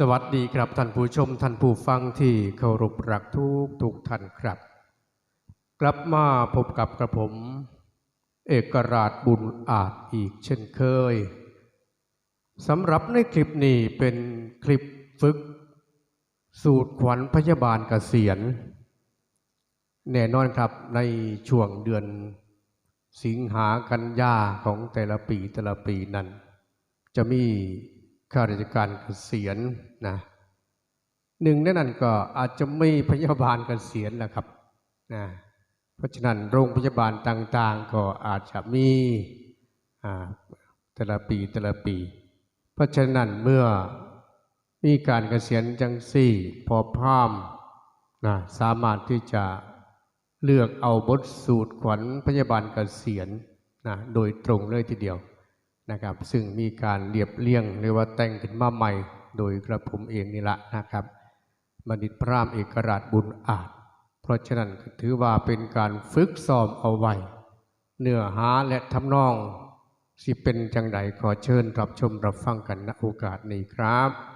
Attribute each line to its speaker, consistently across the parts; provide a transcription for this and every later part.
Speaker 1: สวัสดีครับท่านผู้ชมท่านผู้ฟังที่เคารพรักทุกทุกท่านครับ กลับมาพบกับกระผม เอกราชบุญอาจอีกเช่นเคยสำหรับในคลิปนี้เป็นคลิปฝึก สูตรขวัญพยาบาลกเกษียณ แน่นอนครับในช่วงเดือน สิงหากันยาของแต่ละปีแต่ละปีนั้น จะมี ข้าราชการเกษียณนะหนึ่งนนั้นก็อาจจะไม่พยาบาลเกษียณแหละครับนะเพราะฉะนั้นโรงพยาบาลต่างๆ ก็อาจจะมีอ่าแต่ละปีแต่ละปี เพราะฉะนั้นเมื่อมีการเกษียณจังสี่ พอพามนะสามารถที่จะเลือกเอาบทสูตรขวัญพยาบาลเกษียณนะโดยตรงเลยทีเดียว นะครับ ซึ่งมีการเรียบเรียงหรือว่าแต่งขึ้นมาใหม่ โดยกระผมเองนี่ละนะครับมณิตพรามเอกราชบุญอาจ เพราะฉะนั้นถือว่าเป็นการฝึกซ้อมเอาไว้ เนื้อหาและทำนอง สิเป็นจังใดขอเชิญรับชมรับฟังกันณโอกาสนี้ครับ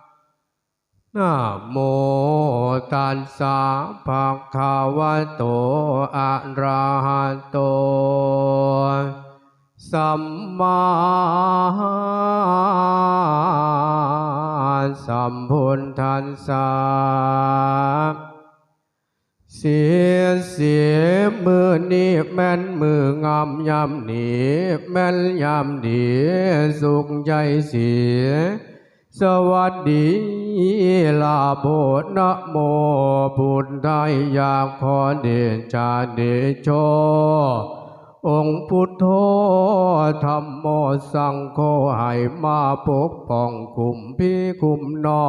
Speaker 1: นะโมตัสสะภะคะวะโต อะระหะโต สัมมาสัมพุทธัสสะเสียเสียมือนี้แม่นมืองามยำนี้แม่นยำดีสุขใจเสีย สวัสดีลาโบนะโมพุทธายอยามขอเดชาเดโชองค์พุทโธธรรมโมสังโฆให้มาปกป้องคุมพี่คุมน้อ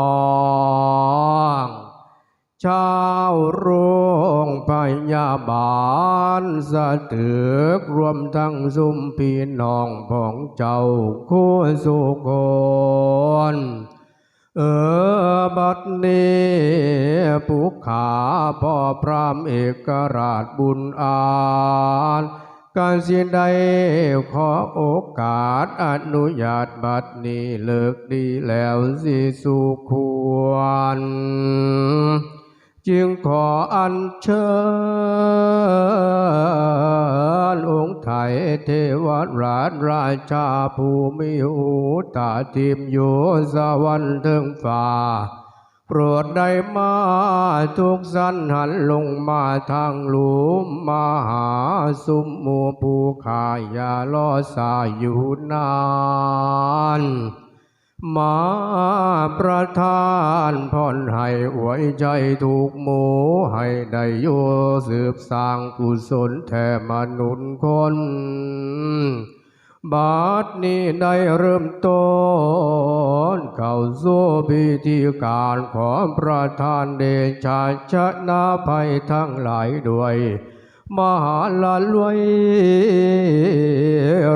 Speaker 1: ง ชาวโรงพยาบาลสะตึกรวมทั้งสุมพี่น้องของเจ้าคู่สุคนเออบัดนี้ปุกขาพ่อพรามเอกราชบุญอาจการสิ่งใดขอโอกาสอนุญาตบัดนี้เลิกดีแล้วสิสุควร จึงขออัญเชิญองค์ไทยเทวราชราชาภูมิหูตาทิมอยู่สวรรค์เทิงฟ้าโปรดได้มาทุกสันหันลงมาทางหลุมมาหาสุมมูภูขายาล้อสายอยู่นาน มาประทานพรให้อวยใจถูกหมูให้ได้โยสืบสร้างกุศลแท่มนุษย์คน บาทนี้ได้เริ่มต้นเข้าสู่พิธีการของประทานเดชาชนะภัยทั้งหลายด้วย มหาลาลวย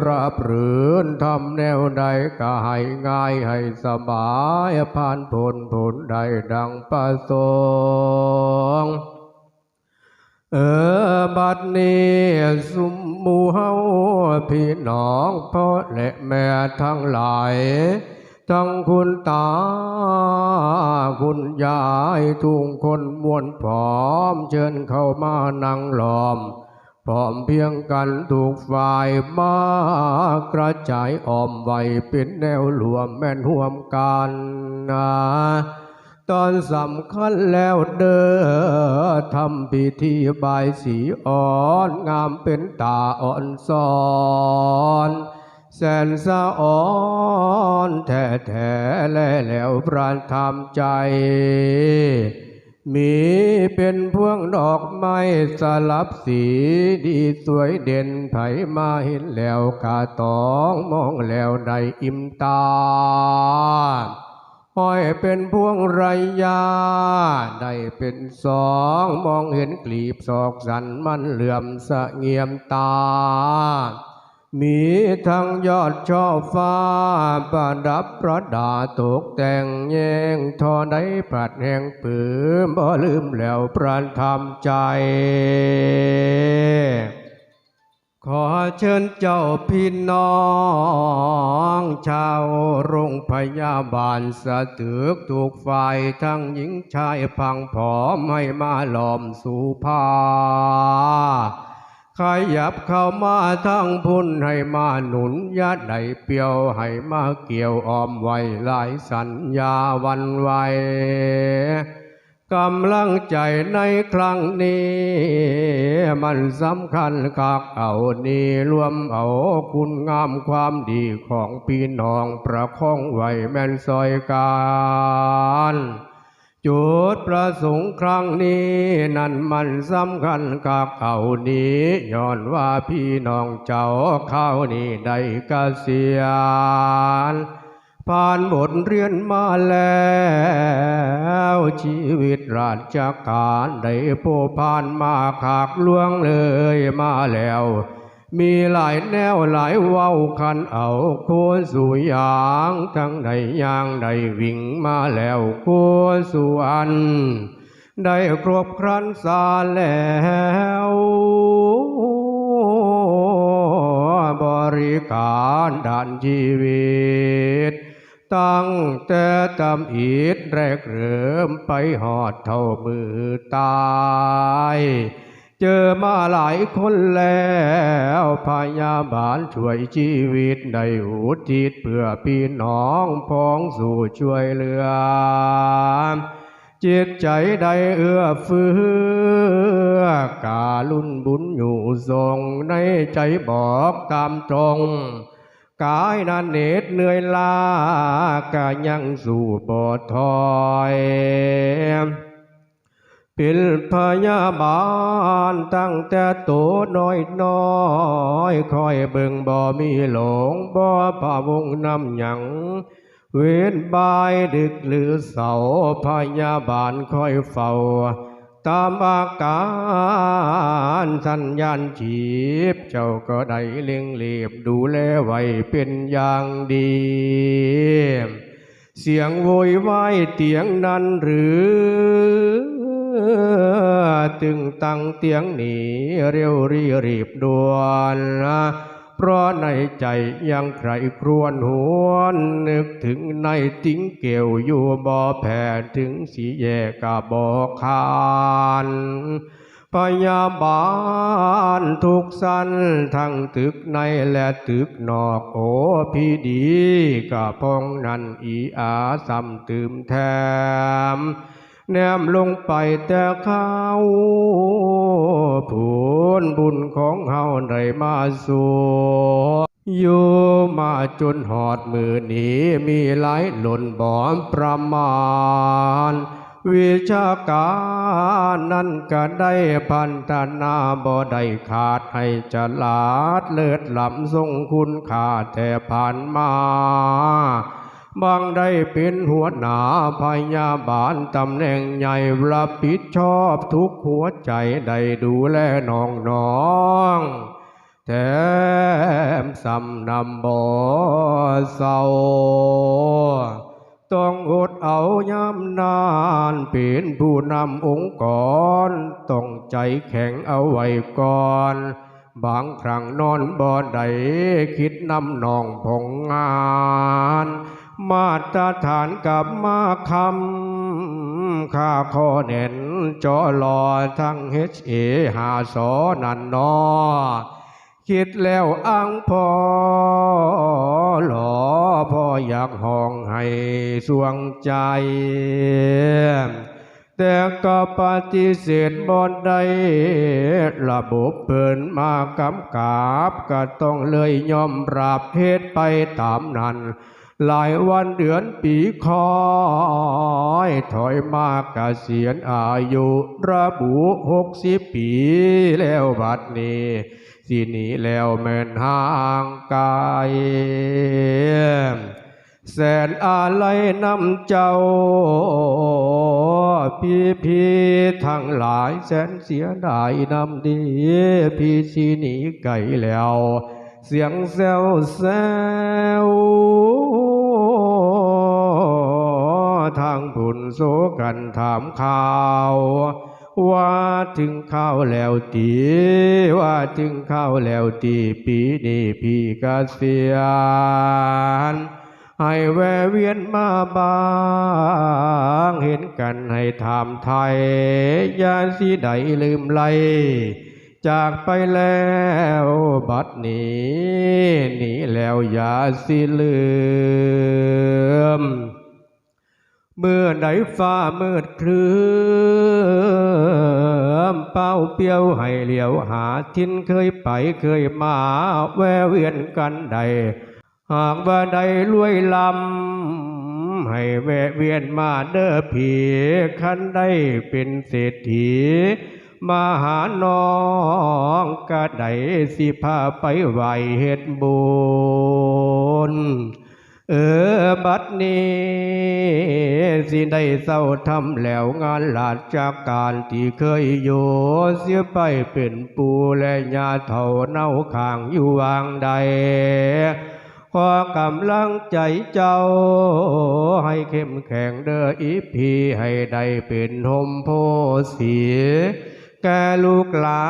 Speaker 1: รับรื่นทำแนวใดก็ให้ง่ายให้สบายผ่านผลผลใดดังประสงค์เออบัดนี้สุมมูเฮาพี่น้องพ่อและแม่ทั้งหลาย ทั้งคุณตา คุณยายทุกคนมวนพร้อม เชิญเข้ามานั่งล้อมพร้อมเพียงกันถูกฝ่ายมากระจายอ้อมไว้เป็นแนวรวมแม่นห่วมกันนะตอนสำคัญแล้วเด้อทำพิธีบายสีอ่อน งามเป็นตาอ่อนสอน แสนสะอ่อนแท้แท้แลแล้วพรานทำใจ มีเป็นพวงดอกไม้สลับสีดีสวยเด่นไผมาเห็นแล้วกาตองมองแล้วได้อิ่มตาห้อยเป็นพวงไรยา ได้เป็นสองมองเห็นกลีบศอกสันมันเหลื่อมสะเงียมตา มีทั้งยอดช่อฟ้า ประดับประดาตกแต่งแยงทอได้ปรัดแห่งปื้มบ่ลืมแล้วปราณทำใจ ขอเชิญเจ้าพี่น้อง ชาวโรงพยาบาลสะตึกถูกฝ่ายทั้งหญิงชายพังผอมให้มาหลอมสู่ผ้า ขยับเข้ามาทั้งพุ่นให้มาหนุนยาใดเปียวให้มาเกี่ยวออมไว้หลายสัญญาวันไวกำลังใจในครั้งนี้ มันสำคัญคักเอานี้รวมเอาคุณงามความดีของพี่น้องประคองไว้แม่นซอยการ จุดประสงค์ครั้งนี้นั่นมันสำคัญกับเขานี้ย้อนว่าพี่น้องเจ้าเขานี้ได้เกษียณผ่านบทเรียนมาแล้วชีวิตราชการได้โผผ่านมาขากล่วงเลยมาแล้ว มีหลายแนวหลายเว้าคันเอาโคนสู่ยางทั้งใดยางใดวิ่งมาแล้วโคสู่อัน ได้ครบครันสาแล้วบริการด้านชีวิต ตั้งแต่ตำอิดแรกเริ่มไปหอดเท่ามือตาย เจอมาหลายคนแล้วพยาบาลช่วยชีวิตได้อุทิศเพื่อพี่น้องพ้องสู่ช่วยเหลือ จิตใจได้เอื้อเฟื้อกาลุ่นบุญอยู่ทรงในใจบอกตามตรงกายนันเหน็ดเหนื่อยล้ากายังสู่บ่ถอย เป็นพยาบาลตั้งแต่โตน้อยน้อยคอยเบิ่งบ่มีหลงบ่พาวงนำหยัง เว้นบายดึกหรือเสาพยาบาลคอยเฝ้า ตามอาการสัญญาณจีบ เจ้าก็ได้เลี้ยงเลียบดูแลไว้เป็นอย่างดีเสียงโวยวายเตียงนั้นหรือ ตึงตั้งเตียงหนีเร็วรีรีบด่วนเพราะในใจยังใครครวนหวนนึกถึงในติ้งเกี่ยวอยู่บ่อแผ่ถึงสีแยกกะบอคานพยาบาลทุกสันทั้งตึกในและตึกนอกโอพี่ดีกะพองนันอีอาซ้ำตืมแถม แนมลงไปแต่เขาผลบุญของเฮาได้มาสู่อยู่มาจนหอดมือนี้มีหลายหล่นบอมประมาณ วิชาการนั้นก็ได้พันธนาบ่ได้ขาดให้จะลาดเลิศลำทรงคุณค่าแต่ผ่านมา บางได้เป็นหัวหน้าพยาบาลตำแหน่งใหญ่รับผิดชอบทุกหัวใจได้ดูแลน้องน้องแถมสำนำบ่เศร้าต้องอดเอายามนานเป็นผู้นำองค์กร ต้องใจแข็งเอาไว้ก่อน บางครั้งนอนบ่ได้คิดนำนองพงงาน มาตรฐานกับมาคำค่าข้อเน่นจอรอทั้งเฮเอหาสอนันนอ คิดแล้วอังพอหลอพออยากห้องให้สวงใจ แต่ก็ปฏิเสธบ่ได้ระบบเปินมากำกับก็ต้องเลยยอมรับเหตุไปตามนั้น หลายวันเดือนปีคอยถอยมากเกษียณอายุระบุหกสิบปีแล้วบัดนี้สิหนีแล้วแม่นห่างไกลแสนอาลัยนำเจ้า พี่พี่ทั้งหลายแสนเสียดายนำดี พี่ชีหนีไก่แล้ว เสียงแซวแซว โซกันถามข่าว ว่าถึงข้าวแล้วตีว่าถึงข้าวแล้วตีปีนี้พี่กเสียณให้แวะเวียนมาบางเห็นกันให้ถามไทยอยาสิใดลืมไหลจากไปแล้วบัดนี้หนีแล้วอย่าสิลืม เมื่อใดฟ้ามืดครึ้มเป้าเปียวให้เหลียวหาทินเคยไปเคยมาแวะเวียนกันใด หากว่าใดรวยลำให้แวะเวียนมาเด้อผีคันได้เป็นเศรษฐีมาหาน้องกะไดสิพาไปไหวเฮ็ดบุญเออบัดนี้ สิได้เศร้าทำแล้วงานหลาดจากการที่เคยอยู่เสียไปเป็นปูและยาเท่าเน่าข้างอยู่วางใดขอกำลังใจเจ้า ให้เข้มแข็งเด้ออีพีให้ได้เป็นหมโพสีแกลูกหลา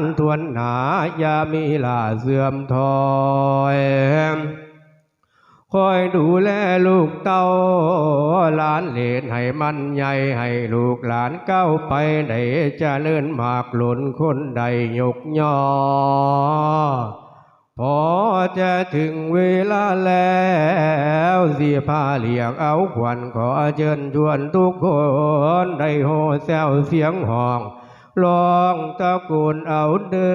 Speaker 1: นทวนหนาอย่ามีลาเสื่อมถอย คอยดูแลลูกเต้าหลานเหลนให้มันใหญ่ให้ลูกหลานก้าวไปได้เจะเลื่อนหมากหล่นคนใดยกย่อพอจะถึงเวลาแล้วสิพาเลี้ยงเอาขวัญขอเชิญชวนทุกคน ได้โหแซวเสียงห้อง ลองตะโกนเอาเด้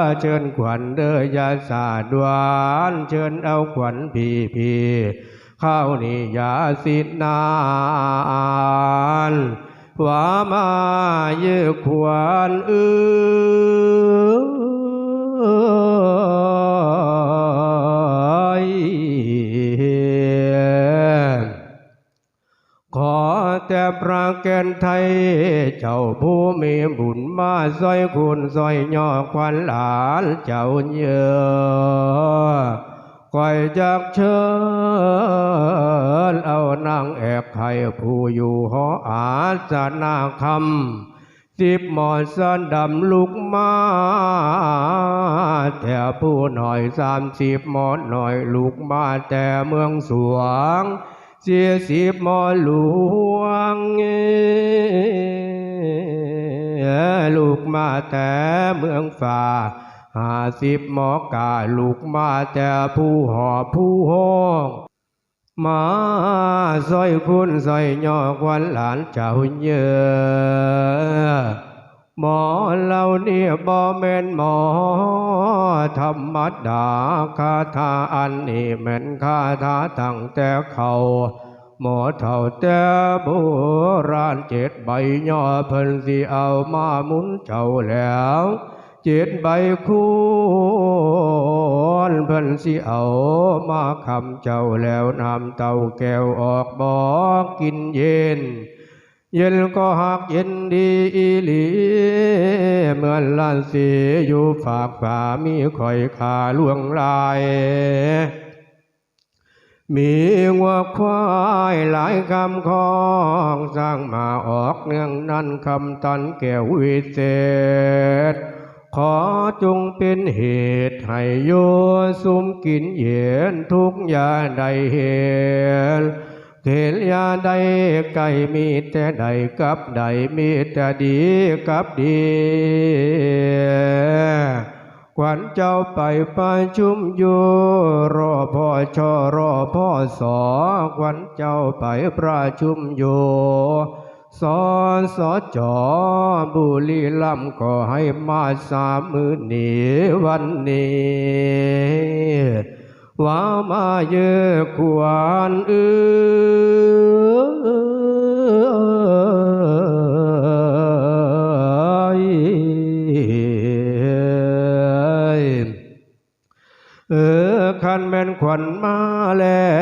Speaker 1: อเชิญขวัญเด้อยาสาดหวานเชิญเอาขวัญพี่พี่ข้าวนี่ยาสินนานว่ามาเยอขวัญเอ้อ แต่พระแกนไทย เจ้าผู้มีบุญมาซอยคุณซอยย่อควันหลานเจ้าเยอะคอยจากเชิญเอานางแอบไข่ผู้อยู่หออาสนาคำสิบหมอนสันดำลูกมาแต่ผู้หน่อยสามสิบหมอนหน่อยลูกมาแต่เมืองสวง เสียสิบหมอหลวงลูกมาแต่เมืองฝ่าห้าสิบหมอกาลูกมาแต่ผู้หอผู้ห้องมาซอยคุณซอยย่อควันหลานเจ้าเยอะ หมอเหล่านี้บ่แม่นหมอ ธรรมดาคาถาอันนี้แม่นคาถาตั้งแต่เขาหมอเท่าแต่โบราณเจ็ดใบย่อเพิ่นสิเอามาหมุนเจ้าแล้วเจ็ดใบคูณเพิ่นสิเอามาคำเจ้าแล้วนำเต่าแก้วออกบอกกินเย็น เย็นก็หักเย็นดีอีหลีเหมือนลานสีอยู่ฝากฝ่ามีคอยขาล่วงลาย มีงัวควายหลายคำของสร้างมาออกเนื่องนั้นคำตันแก้ววิเศษขอจงเป็นเหตุให้โยสุมกินเย็นทุกอยาใดเห็น เห็นยาใดไก่มีแต่ใดกับใดมีแต่ดีกับดีขวัญเจ้าไปประชุมอยู่รอพ่อชอรอพ่อสอขวัญเจ้าไปประชุมอยู่สอนสอจอบุรีลำก็ให้มาสามมือหนีวันนี้ ว่ามาเยอะควรเอ้ยเออขวัญมาแล้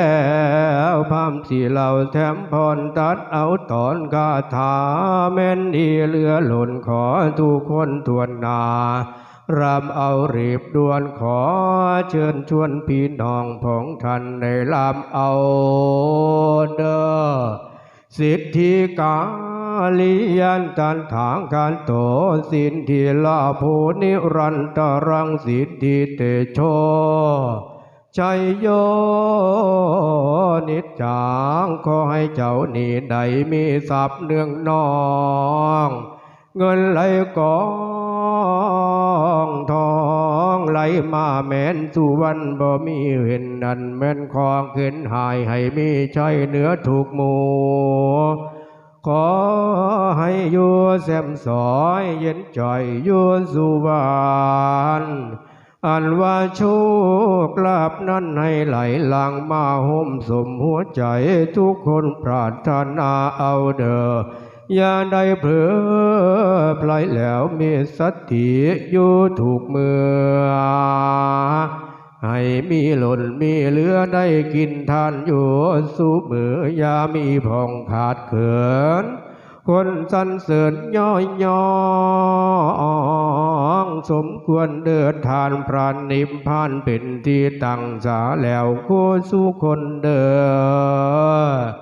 Speaker 1: วพามสีเหล่าแถมพรตัดเอาตอนคาถาแม่นดีเหลือหล่นขอทุกคนทวนนา รำเอารีบด่วนขอเชิญชวนพี่น้องของท่านได้รำเอาเด้อสิทธิกาลิยันตันถางการโตสินทีลาโพนิรันตรังสิทธิเตโชชัยโยนิจจางขอให้เจ้านี่ได้มีทรัพย์เนืองนอง เงินไหลกอง ทองไหลมาแม้นสุวรรณบ่มีเห็นนันแม่นของขึ้นหายให้มีใช้เหนือถูกหมู่ขอให้อยู่แซมสอยเย็นจ่อยอยู่สุวรรณอันว่าโชคลาภนั้นให้ไหลหลังมาห่มสมหัวใจทุกคนปรารถนาเอาเด้อ อย่าได้เผลอพลอยแล้วมีสติอยู่ถูกเมือ ให้มีหล่นมีเหลือได้กินทานอยู่สู้มือยามีผ่องขาดเขิน คนสรรเสริญย่อยย่องสมควรเดินทานพรานนิพพานเป็นที่ตั้งสาแล้วโคสู้คนเดิ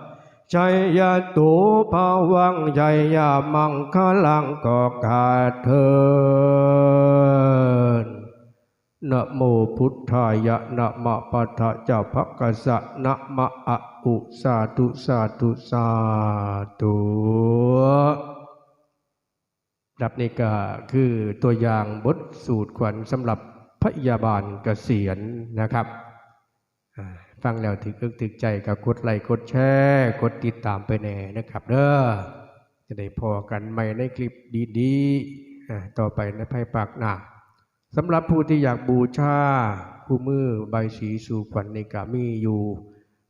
Speaker 1: น ชัยยะตูภาวังชัยยามังคลังก็ขาเทินนะโมพุทธายะนะมะปะทะเจ้าพักกะสะนะมะอะอุสาธุสาธุสาธุรับนี่ก็คือตัวอย่างบทสูตรขวัญสำหรับพยาบาลเกษียณนะครับ ฟังแล้วถึกอกถึกใจก็กดไลค์กดแชร์กดติดตามไปแน่นะครับเด้อจะได้พอกันใหม่ในคลิปดีๆต่อไปในภายปากหน้าสำหรับผู้ที่อยากบูชาผู้มือใบสีสู่ขวัญในกามีอยู่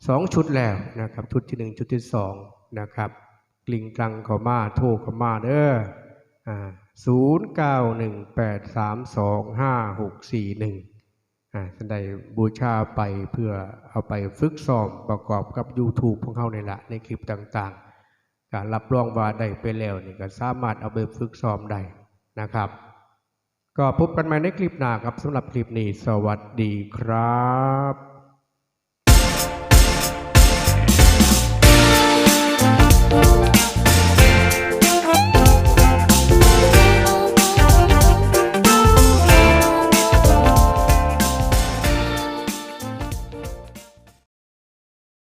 Speaker 1: สองชุดแล้วนะครับ ชุดที่หนึ่งชุดที่สองนะครับกลิ่งกลังขามาโทรขามาเด้อศูนย์เก้าหนึ่งแปดสามสองห้าหกสี่หนึ่ง ท่งใดบูชาไปเพื่อเอาไปฝึกซ้อมประกอบกับ YouTube ของเขาในละในคลิปต่างๆการรับรองว่าได้ไปแล้วนี่ก็สามารถเอาไปฝึกซ้อมได้นะครับ ก็พบกันใหม่ในคลิปหน้าครับสำหรับคลิปนี้ สวัสดีครับ